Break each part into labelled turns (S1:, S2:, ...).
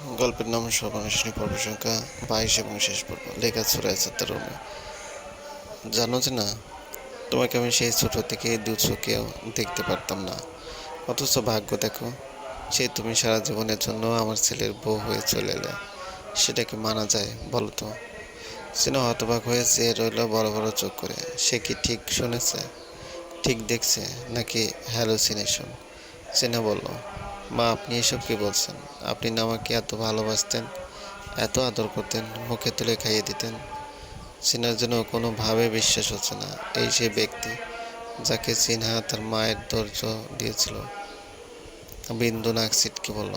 S1: গল্পের নাম সর্বনাশনী পর্ব সংখ্যা বাইশ এবং শেষ পর্ব। লেখা ছড়ায় তার জানো যে না, তোমাকে আমি সেই ছোট থেকে দু চোখেও দেখতে পারতাম না। অথচ ভাগ্য দেখো সে তুমি সারা জীবনের জন্য আমার ছেলের বউ হয়ে চলে এলে। সেটা কি মানা যায়, বলো তো। সিনো হতবাক হয়ে চেয়ে রইল বড় বড় চোখ করে। সে কি ঠিক শুনেছে? ঠিক দেখছে? নাকি হ্যালোসিনেশন সিনা বলল মা, আপনি এসব কি বলছেন? আপনি না আমাকে এত ভালোবাসতেন, এত আদর করতেন, মুখে তুলে খাইয়ে দিতেন। সিনার জন্য কোনোভাবে বিশ্বাস হচ্ছে না এই সে ব্যক্তি যাকে সিনহা তার মায়ের ধৈর্য দিয়েছিল। বিন্দু নাক সিটকে বলল,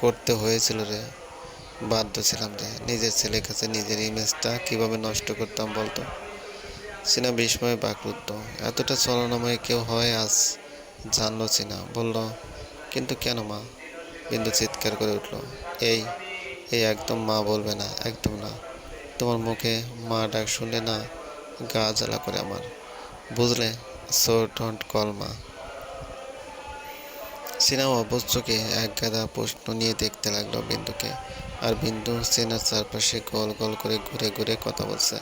S1: করতে হয়েছিল রে, বাধ্য ছিলাম রে। নিজের ছেলের কাছে নিজের ইমেজটা কীভাবে নষ্ট করতাম বলতো? সিনা বিস্ময়ে বাকরুদ্ধ, এতটা চলনাময় কেউ হয় আজ? জানলো সিনা বলল কিন্তু কেন মা? বিন্দু চিৎকার করে উঠল, এই এই একদম মা বলবে না, একদম না। তোমার মুখে মা ডাক শুনলে না গা জ্বালা করে আমার। বুঝলে? সো ডোন্ট কল মা। সিনেমা অবশ্যকে এক গাদা প্রশ্ন নিয়ে দেখতে লাগল বিন্দুকে। আর বিন্দু সিনার চারপাশে গোল গোল করে ঘুরে ঘুরে কথা বলছে।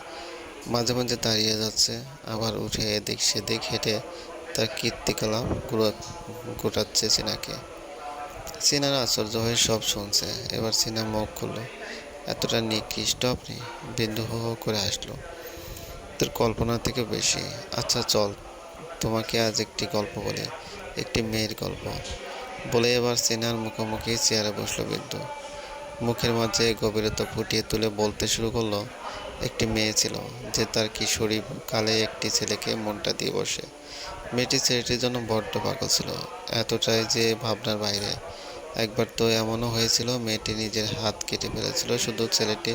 S1: মাঝে মাঝে দাঁড়িয়ে যাচ্ছে, আবার উঠে এদিক সেদিক হেঁটে তার কীর্তিকলাপ গোটাচ্ছে সিনাকে। সিনার আশ্চর্য হয়ে সব শুনছে। এবার সিনা মুখ খুললো। এতটা নিকৃষ্ট আপনি? বিন্দু হো হো করে আসলো তোর কল্পনা থেকে বেশি। আচ্ছা চল, তোমাকে আজ একটি গল্প বলি। একটি মেয়ের গল্প। বলে এবার সিনার মুখোমুখি চেয়ারে বসল বিন্দু। মুখের মাঝে গভীরতা ফুটিয়ে তুলে বলতে শুরু করল, একটি মেয়ে ছিল, যে তার কিশোরী কালে একটি ছেলেকে মনটা দিয়ে বসে। মেয়েটি ছেলেটির জন্য বড্ড পাগল ছিল, এতটাই যে ভাবনার বাইরে। একবার তো এমনও হয়েছিল, মেয়েটি নিজের হাত কেটে ফেলেছিল শুধু ছেলেটি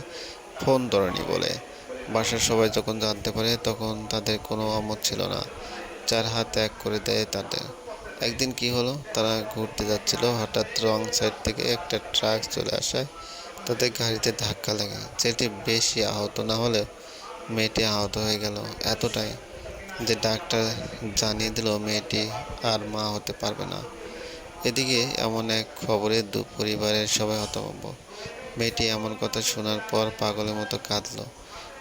S1: ফোন ধরেনি বলে। বাসার সবাই যখন জানতে পারে, তখন তাদের কোনো অমত ছিল না। চার হাত এক করে দেয় তাদের। একদিন কি হলো, তারা ঘুরতে যাচ্ছিল, হঠাৎ রং সাইড থেকে একটা ট্রাক চলে আসায় তাদের গাড়িতে ধাক্কা লাগে। ছেলেটি বেশি আহত না হলে মেয়েটি আহত হয়ে গেল, এতটাই যে ডাক্তার জানিয়ে দিল মেয়েটি আর মা হতে পারবে না। এদিকে এমন এক খবরে দু পরিবারের সবাই হতভম্ব। মেয়েটি এমন কথা শোনার পর পাগলের মতো কাঁদল।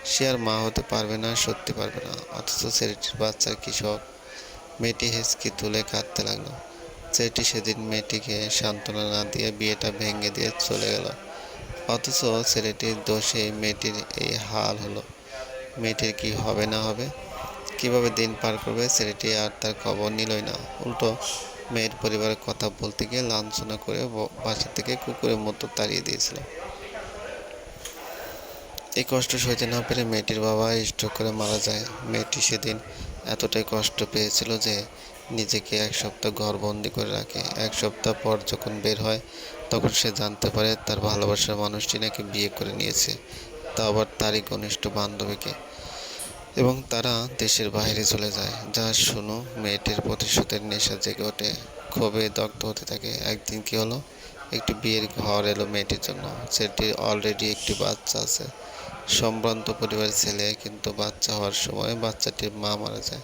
S1: সে আর মা হতে পারবে না, সত্যি পারবে না, অথচ ছেলেটির বাচ্চার কৃষক মেয়েটি হেসকি তুলে কাঁদতে লাগল। ছেলেটি সেদিন মেয়েটিকে সান্ত্বনা না দিয়ে বিয়েটা ভেঙে দিয়ে চলে গেল। অথচ ছেলেটির দোষে মেয়েটির এই হাল হলো। মেয়েটির কি হবে না হবে? কীভাবে দিন পার করবে ছেলেটি আর তার খবর নিলই না। উল্টো মেয়ের পরিবারের কথা বলতে গিয়ে লাঞ্ছনা করে বাসা থেকে কুকুরের মতো তাড়িয়ে দিয়েছিল। এই কষ্ট সইতে না পেরে মেয়েটির বাবা স্ট্রোক করে মারা যায়। মেয়েটি সেদিন এতটাই কষ্ট পেয়েছিল যে নিজেকে এক সপ্তাহ ঘরবন্দি করে রাখে। এক সপ্তাহ পর যখন বের হয়, তখন সে জানতে পারে তার ভালোবাসার মানুষটি নাকি বিয়ে করে নিয়েছে। তা আবার তারই ঘনিষ্ঠ বান্ধবীকে। এবং তারা দেশের বাইরে চলে যায়, যা শুনো মেয়েটির প্রতিশোধের নেশা জেগে ওঠে। ক্ষোভে দগ্ধ হতে থাকে। একদিন কি হলো? একটি বিয়ের ঘর এলো মেয়েটির জন্য। ছেলেটির অলরেডি একটি বাচ্চা আছে। সম্ভ্রান্ত পরিবারের ছেলে, কিন্তু বাচ্চা হওয়ার সময় বাচ্চাটির মা মারা যায়।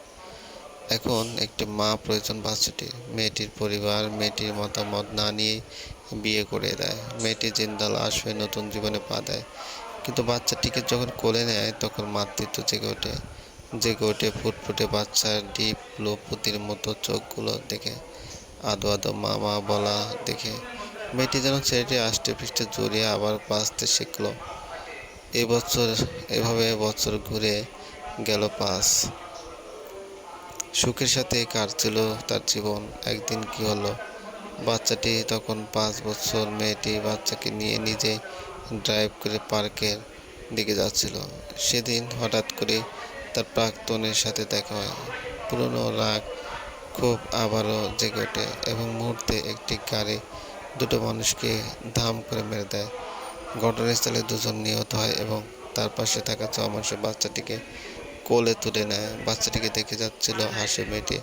S1: এখন একটি মা প্রয়োজন বাচ্চাটির। মেয়েটির পরিবার, মেয়েটির মতামত না নিয়ে বিয়ে করে দেয়। মেয়েটি জিন্দাল হয়ে নতুন জীবনে পা দেয়। কিন্তু বাচ্চাটিকে যখন কোলে নেয়, তখন মাতৃত্ব জেগে ওঠে। জেগে ওঠে ফুটফুটে বাচ্চার ডিপ লোপুতির মতো চোখগুলো দেখে। আদো আদো মা মা বলা দেখে। মেয়েটি যেন ছেলেটি আষ্টে পৃষ্ঠে জড়িয়ে আবার বাঁচতে শিখল। এবছর এভাবে বছর ঘুরে গেল পাঁচ। সুখের সাথে কাটছিল তার জীবন। একদিন কি হলো? বাচ্চাটি তখন পাঁচ বছর, মেয়েটি বাচ্চাকে নিয়ে নিজে ড্রাইভ করে পার্কের দিকে যাচ্ছিল, সেদিন হঠাৎ করে তার প্রাক্তনের সাথে দেখা হয়। পুরনো রাগ খুব আবারও জেগে ওঠে এবং মুহূর্তে একটি গাড়ি দুটো মানুষকে ধাম করে মেরে দেয়। ঘটনাস্থলে দুজন নিহত হয় এবং তার পাশে থাকা ছ মাসের বাচ্চাটিকে কোলে তুলে নেয়। বাচ্চাটিকে দেখে যাচ্ছিল হাসে মেয়েটি।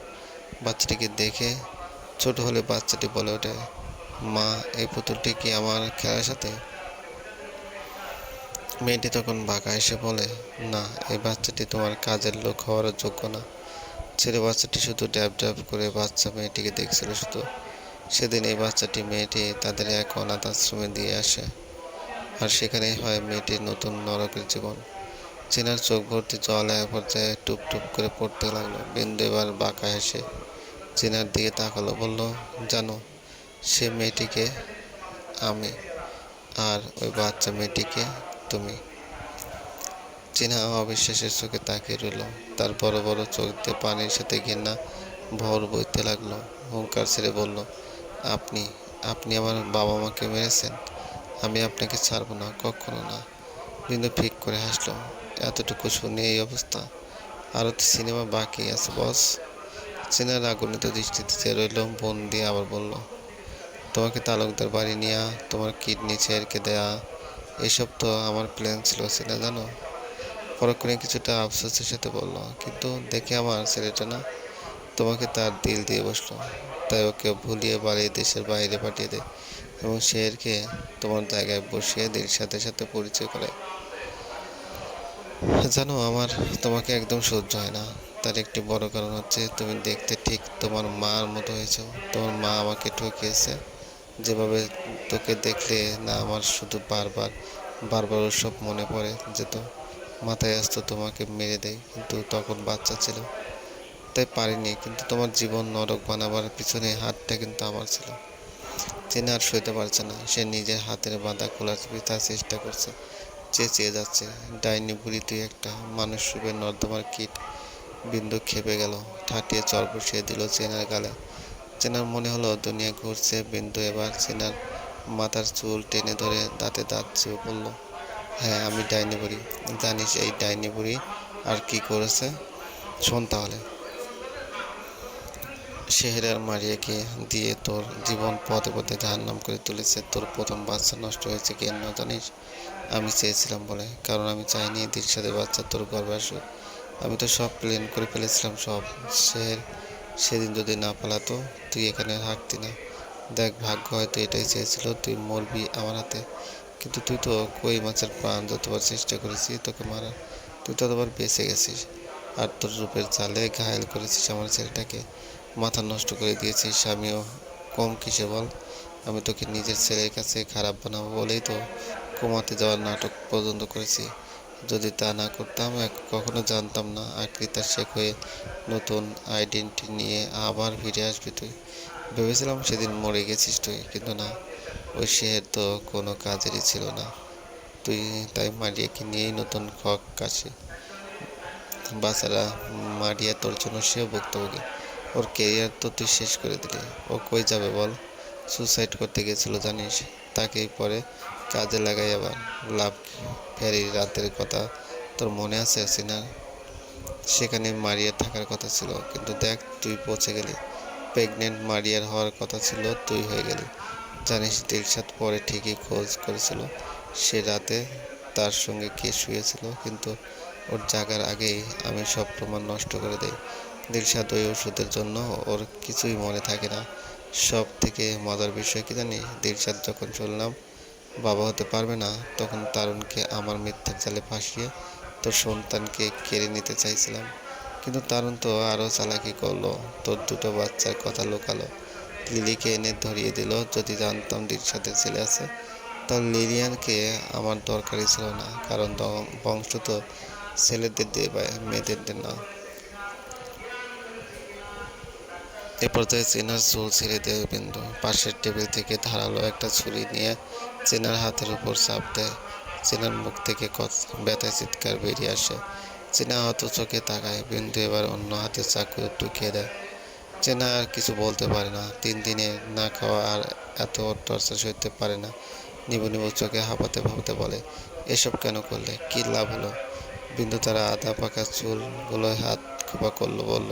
S1: বাচ্চাটিকে দেখে ছোট হলে বাচ্চাটি বলে ওঠে, মা, এই পুতুলটি কি আমার খেলার সাথে? মেয়েটি তখন বাঁকা এসে বলে, না, এই বাচ্চাটি তোমার কাজের লোক হওয়ার যোগ্য না। ছেলে বাচ্চাটি শুধু ড্যাব ড্যাব করে বাচ্চা মেয়েটিকে দেখছিল শুধু। সেদিন এই বাচ্চাটি মেয়েটি তাদের এক অনাথ আশ্রমে দিয়ে আসে। আর সেখানেই হয় মেয়েটির নতুন নরকের জীবন। চেনার চোখ ভর্তি জল এক পর্যায়ে টুপ টুপ করে পড়তে লাগল। বিন্দু এবার বাঁকা হেসে চেনার দিকে তাকালো, বলল, জানো, সে মেয়েটিকে আমি, আর ওই বাচ্চা মেয়েটিকে তুমি। চেনা অবিশ্বাসের চোখে তাকিয়ে রইল তার বড় বড় চোখ দিয়ে পানির সাথে ঘেন্না ভর বইতে লাগল। হুঙ্কার ছেড়ে বলল, আপনি আপনি আমার বাবা মাকে মেরেছেন? আমি আপনাকে ছাড়বো না, কখনো না। বিন্দু ফিক করে হাসলো, এতটুকু শুনে এই অবস্থা। আরও তো সিনেমা বাকি আছে, বস। চেনার আগুনিত দৃষ্টিতে চেয়ে রইল বোন দিয়ে আবার বলল, তোমাকে তালুকদার বাড়ি নেওয়া তোমার কিডনি ছেড়কে দেয়া? এসব তো আমার প্ল্যান ছিল সেটা জানো? পরক্ষণে কিছুটা আফসোসের সাথে বলল, কিন্তু দেখে আমার ছেলেটা না তোমাকে তার দিল দিয়ে বসল। তাই ওকে ভুলিয়ে বাড়িয়ে দেশের বাইরে পাঠিয়ে দেয় এবং শেরকে তোমার জায়গায় বসিয়ে দিল, সাথে সাথে পরিচয় করে। জানো, আমার তোমাকে একদম সহ্য হয় না। তার একটি বড় কারণ হচ্ছে, তুমি দেখতে ঠিক তোমার মার মতো হয়েছো। তোমার মা আমাকে ঠকিয়েছে। যেভাবে তোকে দেখলে না, আমার শুধু বারবার বারবার ওসব মনে পড়ে যেত মাথায় আসতো তোমাকে মেরে দেয়, কিন্তু তখন বাচ্চা ছিল। তাই পারিনি, কিন্তু তোমার জীবন নরক বানাবার পিছনে হাতটা কিন্তু আমার ছিল। চেনে আর সইতে পারছে না। সে নিজের হাতের বাঁধা খোলার বৃথা চেষ্টা করছে, চেঁচিয়ে যাচ্ছে। ডাইনি বুড়ি তুই একটা মানুষ রূপে নর্দমার কীট বিন্দু খেপে গেল, ঠাটিয়ে চর বসিয়ে দিল চেনার গালে। চেনার মনে হলো, দুনিয়া ঘুরছে, বিন্দু এবার চেনার মাথার চুল টেনে ধরে দাঁতে দাঁত চেয়ে বলল হ্যাঁ আমি ডাইনি বুড়ি। জানিস এই ডাইনি বুড়ি আর কি করেছে? শোন তাহলে। শেহরার মারিয়াকে দিয়ে তোর জীবন পথে পথে নাম করে তুলেছে। তোর প্রথম বাচ্চা নষ্ট হয়েছে কেন জানিস? আমি চেয়েছিলাম বলে, কারণ আমি চাইনি দিলশাদের বাচ্চা তোর গর্বে আসুক। আমি তো সব প্ল্যান করে ফেলেছিলাম সব। শের সেদিন যদি না পালাতো, তুই এখানে হাঁটতি না। দেখ, ভাগ্য হয়তো এটাই চেয়েছিল, তুই মরবি আমার হাতে। কিন্তু তুই তো কই মাছের প্রাণ যতবার চেষ্টা করেছি তোকে মারার। তুই ততবার বেঁচে গেছিস। আর তোর রূপের চালে ঘায়েল করেছিস আমার ছেলেটাকে। মাথা নষ্ট করে দিয়েছিস আমিও। কম কিসে বল? আমি তোকে নিজের ছেলের কাছে খারাপ বানাবো বলেই তো কমাতে যাওয়ার নাটক পর্যন্ত করেছি। যদি তা না করতাম কখনো জানতাম না আকৃতা শেখ হয়ে নতুন আইডেন্টি নিয়ে আবার ফিরে আসবি তুই। ভেবেছিলাম সেদিন মরে গেছিস তুই, কিন্তু না, ওই শের তো কোনো কাজেরই ছিল না। তুই তাই মারিয়াকে নিয়েই নতুন খক কাশি বাচ্চারা মারিয়া তোর জন্য সেও ভুক্তভোগী। ওর কেরিয়ার তো তুই শেষ করে দিলি। ও কই যাবে বল? সুসাইড করতে গেছিল, জানিস? তাকেই পরে কাজে লাগাই আবার লাভ ফেরি রাতের কথা তোর মনে আছে, সিনা? সেখানে মারিয়া থাকার কথা ছিল, কিন্তু দেখ তুই পৌঁছে গেলি। প্রেগনেন্ট মারিয়ার হওয়ার কথা ছিল, তুই হয়ে গেলি। জানিস, দিলশাদ পরে ঠিকই খোঁজ করেছিল। সে রাতে তার সঙ্গে কে শুয়েছিল, কিন্তু ওর জাগার আগেই আমি সব প্রমাণ নষ্ট করে দেই। দিলশাদ ওই ওষুধের জন্য ওর কিছুই মনে থাকে না। সব থেকে মজার বিষয় কি জানি? দিলশাদ যখন শুনলাম বাবা হতে পারবে না। তখন তারুণকে আমার মিথ্যার জালে ফাঁসিয়ে তোর সন্তানকে কেড়ে নিতে চাইছিলাম। কিন্তু তারুণ তো আরও চালাকি করল। তোর দুটো বাচ্চার কথা লোকালো। লিলিকে এনে ধরিয়ে দিল। যদি জানতাম দিলশাদের ছেলে আছে, তাহলে লিলিয়ানকে আমার দরকারই ছিল না। কারণ বংশ তো ছেলেদের দিয়ে বা মেয়েদের না। এ পর্যায়ে চেনার চুল ছেড়ে দেয় বিন্দু পাশের টেবিল থেকে ধারালো একটা ছুরি নিয়ে চেনার হাতের উপর চাপ দেয়। চেনার মুখ থেকে কথা ব্যথায় চিৎকার বেরিয়ে আসে। চেনা হত চোখে তাকায়, বিন্দু এবার অন্য হাতে চাকু ঢুকিয়ে দেয়। চেনা আর কিছু বলতে পারে না। তিন দিনে না খাওয়া আর এত টর্চার সইতে পারে না। নিবু নিবু চোখে হাঁপাতে ভাবতে বলে, এসব কেন করলে? কি লাভ হলো? বিন্দু তারা আধা পাকা চুলগুলো হাত খোপা করল, বলল,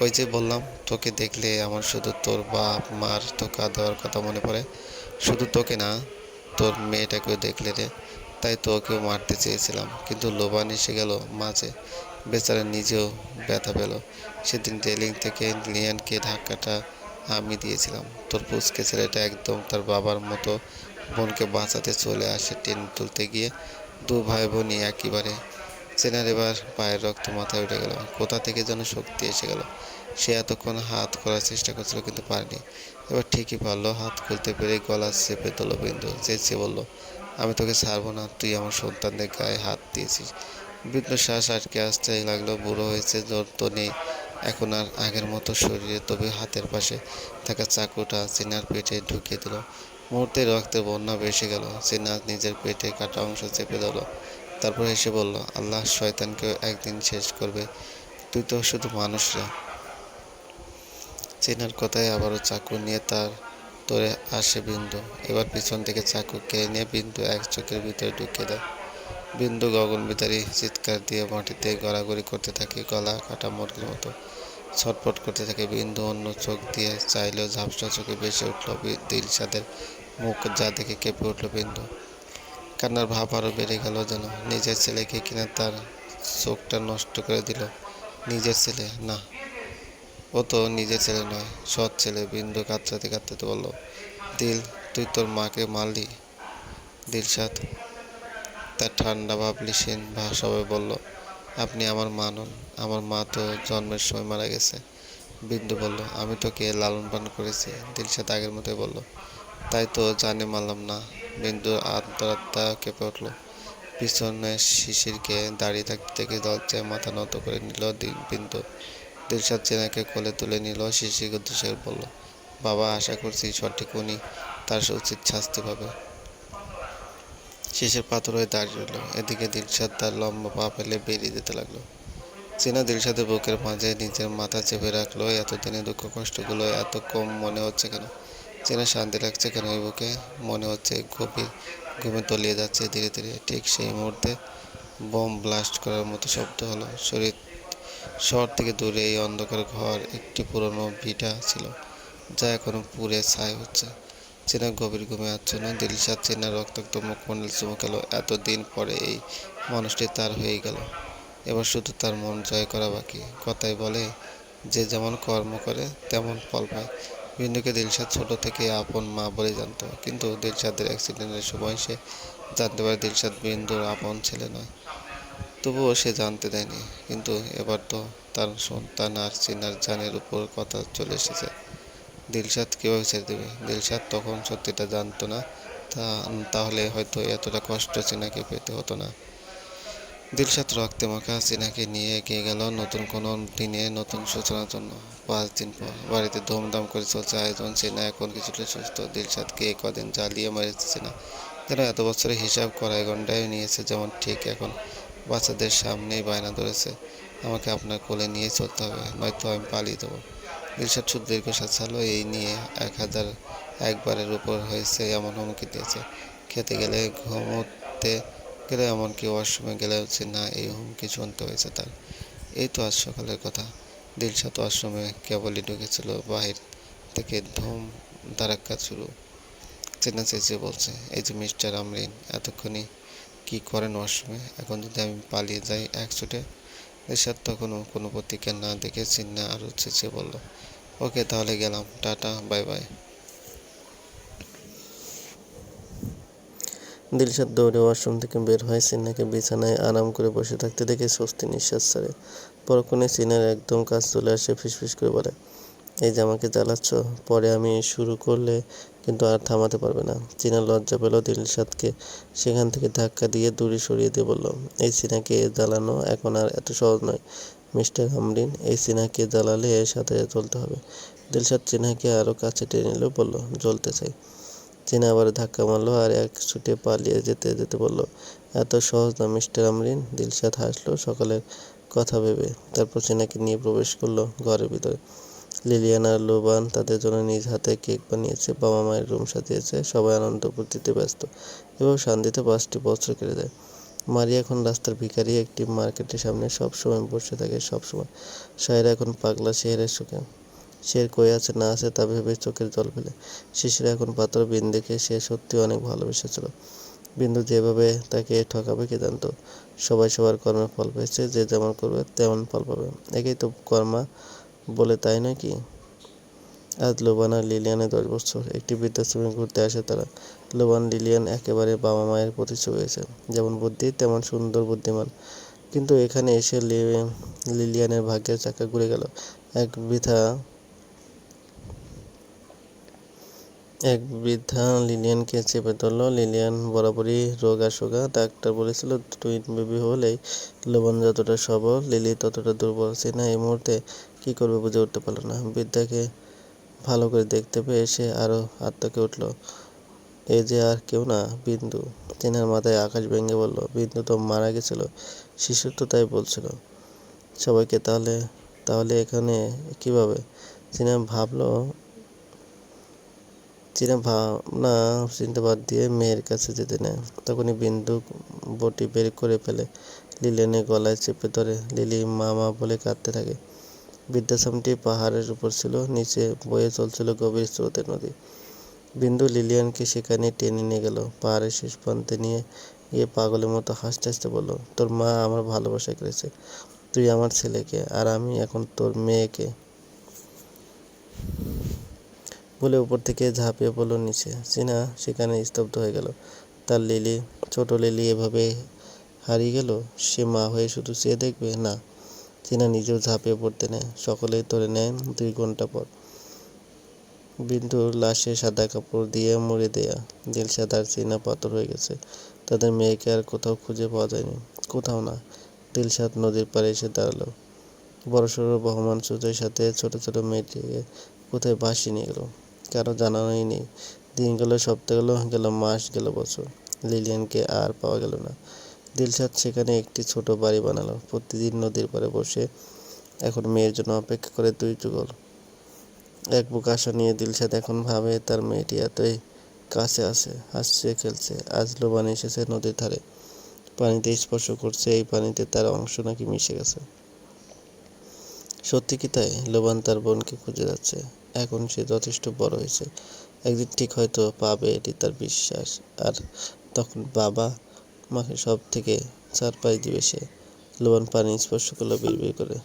S1: ওই যে বললাম, তোকে দেখলে আমার শুধু তোর বাপ মার ধোকা দেওয়ার কথা মনে পড়ে। শুধু তোকে না তোর মেয়েটাকেও দেখলে রে। তাই তোকেও মারতে চেয়েছিলাম, কিন্তু লোবান এসে গেল মাঝে। বেচারা নিজেও ব্যথা পেল। সেদিন রেলিং থেকে লিয়ানকে ধাক্কাটা আমি দিয়েছিলাম। তোর পুচকে ছেলেটা একদম তার বাবার মতো বোনকে বাঁচাতে চলে আসে টেনে তুলতে গিয়ে। দু ভাই বোনই একেবারে চেনার এবার পায়ের রক্ত মাথায় উঠে গেল। কোথা থেকে যেন শক্তি এসে গেল। সে এতক্ষণ হাত করার চেষ্টা করছিল কিন্তু পারেনি। এবার ঠিকই পারল, হাত খুলতে পেরে গলা চেপে দিল বিন্দু। চেঁচিয়ে বলল, আমি তোকে ছাড়বো না, তুই আমার সন্তানদের গায়ে হাত দিয়েছিস। বিন্দু শ্বাস আটকে আসতে লাগল, বুড়ো হয়েছে জোর তো নেই এখন আর আগের মতো শরীরে, তবে হাতের পাশে থাকা চাকুটা চিনার পেটে ঢুকিয়ে দিল। মুহূর্তে রক্তের বন্যা বেসে গেল। চিনা নিজের পেটে কাটা অংশ চেপে দিল তারপর এসে বলল, আল্লাহ শয়তানকে একদিন শেষ করবে। তুই তো শুধু মানুষ রে। চেনার কথায় আবারও চাকু নিয়ে তার তোরে আসে বিন্দু। এবার পিছন থেকে চাকু কেড়ে নিয়ে বিন্দু এক চোখের ভিতরে ঢুকিয়ে দেয়। বিন্দু গগন বিতারি চিৎকার দিয়ে মাটিতে গড়াগড়ি করতে থাকে, গলা কাটা মুরগির মতো। ছটফট করতে থাকে বিন্দু, অন্য চোখ দিয়ে চাইলেও ঝাপসা চোখে বেসে উঠল দিলশাদের মুখ যা দেখে কেঁপে উঠল বিন্দু। কান্নার ভাব আরও বেড়ে গেল যেন। নিজের ছেলেকে কিনা তার চোখটা নষ্ট করে দিল। নিজের ছেলে, না। ও তো নিজের ছেলে নয়, সৎ ছেলে, বিন্দু কাতরাতে কাতরাতে বলল, দিল, তুই তোর মাকে মারলি? দিলশাদ তার ঠান্ডা ভাবলি ভাবলিসীন ভাষাবে বলল, আপনি আমার মা নন, আমার মা তো জন্মের সময় মারা গেছে। বিন্দু বলল, আমি তোকে লালন পালন করেছি। দিলশাদ আগের মতোই বলল, তাই তো জানে মারলাম না। বিন্দুর আত্মরাত্মা কেঁপে উঠল, পিছনে শিশিরকে দাঁড়িয়ে থাকতে থেকে দরজায় মাথা নত করে নিল বিন্দু। দিলশাদ চেনাকে কোলে তুলে নিল শিশির উদ্দেশ্যে বলল, বাবা, আশা করছি সঠিক উনি তার উচিত শাস্তি পাবে। শেষের পাথর হয়ে দাঁড়িয়ে রইল। এদিকে দিলশাদ তার লম্বা পা ফেলে বেরিয়ে যেতে লাগল। চেনা দিলশাদের বুকের মাঝে নিজের মাথা চেপে রাখল, এতদিনে দুঃখ কষ্টগুলো এত কম মনে হচ্ছে কেন? চেনা শান্তি লাগছে কেন এই বুকে? মনে হচ্ছে গভীর ঘুমে তলিয়ে যাচ্ছে ধীরে ধীরে। ঠিক সেই মুহূর্তে বোম ব্লাস্ট করার মতো শব্দ হলো। শরীর শহর থেকে দূরে এই অন্ধকার ঘর একটি পুরনো ভিটা ছিল, যা এখনও পুড়ে ছাই হচ্ছে। চেনা গভীর ঘুমে আচ্ছন্ন, দিলশাদ চেনা রক্তাক্ত মুখমণ্ডল চুমকালো এতদিন পরে এই মানুষটি তার হয়ে গেল। এবার শুধু তার মন জয় করা বাকি। কথাই বলে, যে যেমন কর্ম করে, তেমন ফল পায়। বিন্দুকে দিলশাদ ছোট থেকে আপন মা বলে জানতো, কিন্তু দিলশাদের অ্যাক্সিডেন্টের সময় সে জানতে পারে দিলশাদ বিন্দুর আপন ছেলে নয়। তবুও সে জানতে দেয়নি। কিন্তু এবার তো তার সন্তান আর চিনার জানের উপর কথা চলে এসেছে। দিলশাদ কীভাবে ছেড়ে দেবে? দিলশাদ তখন সত্যিটা জানতো না। তা, তাহলে হয়তো এতটা কষ্ট চিনাকে পেতে হতো না। দিলশাদ রক্তে মাখা চিনাকে নিয়ে এগিয়ে গেল নতুন কোনো দিনে নতুন সূচনার জন্য। পাঁচ দিন পর বাড়িতে ধুমধাম করে চলছে আয়োজন। চেনা এখন কিছুটা সুস্থ। দিলশাদকে কদিন জ্বালিয়ে মেরেছে না যেন এত বছরের হিসাব কড়াই গন্ডায় নিয়েছে যেমন ঠিক এখন। বাচ্চাদের সামনেই বায়না ধরেছে, আমাকে আপনার কোলে নিয়ে চলতে হবে, নয়তো আমি পালিয়ে দেবো। দিলশাদ শুধু দীর্ঘশ্বাস ছাড়লো, এই নিয়ে এক হাজার একবারের উপর হয়েছে এমন হুমকি দিয়েছে। খেতে গেলে ঘুমোতে গেলে এমনকি ওয়াশরুমে গেলে হচ্ছে না এই হুমকি শুনতে হয়েছে তার। এই তো আজ সকালের কথা। দিলশাদ ওয়াশরুমে কেবলই ঢুকেছিল, বাহির থেকে ধুম ধারাক্কা শুরু। চেনা চেঁচিয়ে বলছে, এই যে মিস্টার আমরিন, এতক্ষণই কি করেন ওয়াশরুমে এখন যদি আমি পালিয়ে যাই এক ছুটে দিলশাদ তখনও কোনো প্রতিক্রিয়া না দেখে চিন্না আরও চেঁচিয়ে বলল, ওকে, তাহলে গেলাম। Tata, bye bye.
S2: দিলশাদ দৌড়ে ওয়াশরুম থেকে বের হয় সিনহাকে বিছানায় আরাম করে বসে থাকতে দেখে স্বস্তি নিঃশ্বাস ছাড়ে। পরক্ষণে সিনহার একদম কাজ চলে আসে, ফিসফিস করে বলে এই যে আমাকে জ্বালাচ্ছ, পরে আমি শুরু করলে কিন্তু আর থামাতে পারবে না। চীনা লজ্জা পেল দিলশাদকে, সেখান থেকে ধাক্কা দিয়ে দূরে সরিয়ে দিয়ে বলল, এই সিনাকে জ্বালানো এখন আর এত সহজ নয়। মিস্টার আমরিন এই সিনাকে জ্বালালে এর সাথে চলতে হবে। দিলশাদ চিনাকে আরও কাছে টেনে নিল, বলল, জ্বলতে চাই। চীনা আবার ধাক্কা মারলো আর এক ছুটে পালিয়ে যেতে যেতে বলল, এত সহজ না মিস্টার আমরিন দিলশাদ হাসলো, সকালের কথা ভেবে। তারপর চীনাকে নিয়ে প্রবেশ করল ঘরের ভিতরে। লিলিয়ান আর লোবান তাদের জন্য নিজ হাতে কেক বানিয়েছে, বাবা মায়ের রুম সাজিয়েছে, সবাই আনন্দ ফুর্তিতে ব্যস্ত এভাবে শান্তিতে পাঁচটি বছর কেটে যায়। মারিয়া এখন রাস্তার ভিখারি একটি মার্কেটের সামনে সব সময় বসে থাকে সব সময় সায়রা এখন পাগলা শেহরের সুখে শের কই আছে, না আছে তা ভেবে চোখের জল ফেলে। শিশির এখন বিন দেখে সে সত্যি অনেক ভালোবেসেছিল। বিন্দু যেভাবে তাকে ঠকাবে, কে জানতো? সবাই সবার কর্মের ফল পেয়েছে, যে যেমন করবে তেমন ফল পাবে। একেই তো কর্মা বলে তাই নয় কি আজ লোবান আর লিলিয়ানের দশ বছর। একটি বৃদ্ধাশ্রমে ঘুরতে আসে তারা। লোবান, লিলিয়ান একেবারে বাবা মায়ের প্রতিচ্ছবি হয়েছে যেমন বুদ্ধি, তেমন সুন্দর বুদ্ধিমান। কিন্তু এখানে এসে লিলিয়ানের ভাগ্যের চাকা ঘুরে গেল। এক বৃথা এক বৃদ্ধা লিলিয়ানকে চেপে ধরলো। লিলিয়ান বরাবরই রোগা সোগা ডাক্তার বলেছিল টুইন বেবি হলেই লোবন যতটা সবল, লিলি ততটা দুর্বল। সিনহা এই মুহূর্তে কী করবে বুঝে উঠতে পারল না। বৃদ্ধাকে ভালো করে দেখতে পেয়ে সে আরও আত্মকে উঠল। এ যে আর কেউ না, বিন্দু। সিনহার মাথায় আকাশ ভেঙে বলল, বিন্দু তো মারা গেছিল। শিশু তো তাই বলছিল। সবাইকে তাহলে তাহলে এখানে কীভাবে? সিনহা ভাবলো, চীনা ভাবনা চিনতে বাদ দিয়ে মেয়ের কাছে যেতে নেয়। তখনই বিন্দু বটি বের করে ফেলে। লিলিয়ানের গলায় চেপে ধরে, লিলি, মা মা বলে কাঁদতে থাকে। বৃদ্ধাশ্রমটি পাহাড়ের উপর ছিল, নিচে বয়ে চলছিল গভীর স্রোতের নদী। বিন্দু লিলিয়ানকে সেখানে টেনে নিয়ে গেল। পাহাড়ের শেষ প্রান্তে নিয়ে গিয়ে পাগলের মতো হাসতে হাসতে বলল, তোর মা আমার ভালোবাসা করেছে। তুই আমার ছেলেকে আর আমি এখন তোর মেয়েকে। বলে উপর থেকে ঝাঁপিয়ে পড়ল নিচে। চীনা সেখানে স্তব্ধ হয়ে গেল। তার লিলি, ছোট লিলি এভাবে হারিয়ে গেল? সে মা হয়ে শুধু চেয়ে দেখবে? না। চীনা নিজেও ঝাঁপিয়ে পড়তে নেয়। সকলেই ধরে নেয় দুই ঘণ্টা পর। বিন্দুর লাশে সাদা কাপড় দিয়ে মুড়ে দেয়া। দিলশাদ আর চীনা পাথর হয়ে গেছে। তাদের মেয়েকে আর কোথাও খুঁজে পাওয়া যায়নি। কোথাও না দিলশাদ নদীর পাড়ে এসে দাঁড়াল। বড় বড়সড় বহমান সূর্যের সাথে ছোট ছোট মেয়েটিকে কোথায় ভাসিয়ে নিয়ে গেল? কারও জানানোই নেই। দিন গেল, সপ্তাহ গেল গেল মাস, গেল বছর। লিলিয়ানকে আর পাওয়া গেল না। দিলশাদ সেখানে একটি ছোট বাড়ি বানালো। প্রতিদিন নদীর পাড়ে বসে এখন মেয়ের জন্য অপেক্ষা করে দুই যুগল। এক বুক আশা নিয়ে দিলশাদ এখন ভাবে, তার মেয়েটি এতই কাছে আছে, হাসছে, খেলছে, আজ লোবান এসেছে নদীর ধারে। পানিতে স্পর্শ করছে, এই পানিতে তার অংশ নাকি মিশে গেছে। সত্যি কি তাই? লোবান তার বোনকে খুঁজে যাচ্ছে। এখন সে যথেষ্ট বড় হয়েছে। একদিন ঠিক হয়তো পাবে এটি তার বিশ্বাস। আর তখন বাবা মাকে সব থেকে সারপ্রাইজ দিবে সে লোবান পানি স্পর্শ করল বিড়বিড় করে।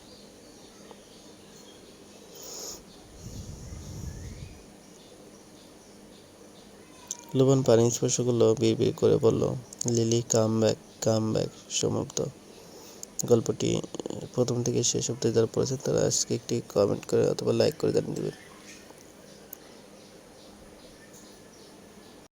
S2: লোবান পানি স্পর্শ করল বিড়বিড় করে বলল, Lily come back come back সমাপ্ত গল্পটি প্রথম থেকে শেষ অব্দি যারা পড়েছেন, তারা আজকে একটি কমেন্ট করে অথবা লাইক করে জানিয়ে দেবেন।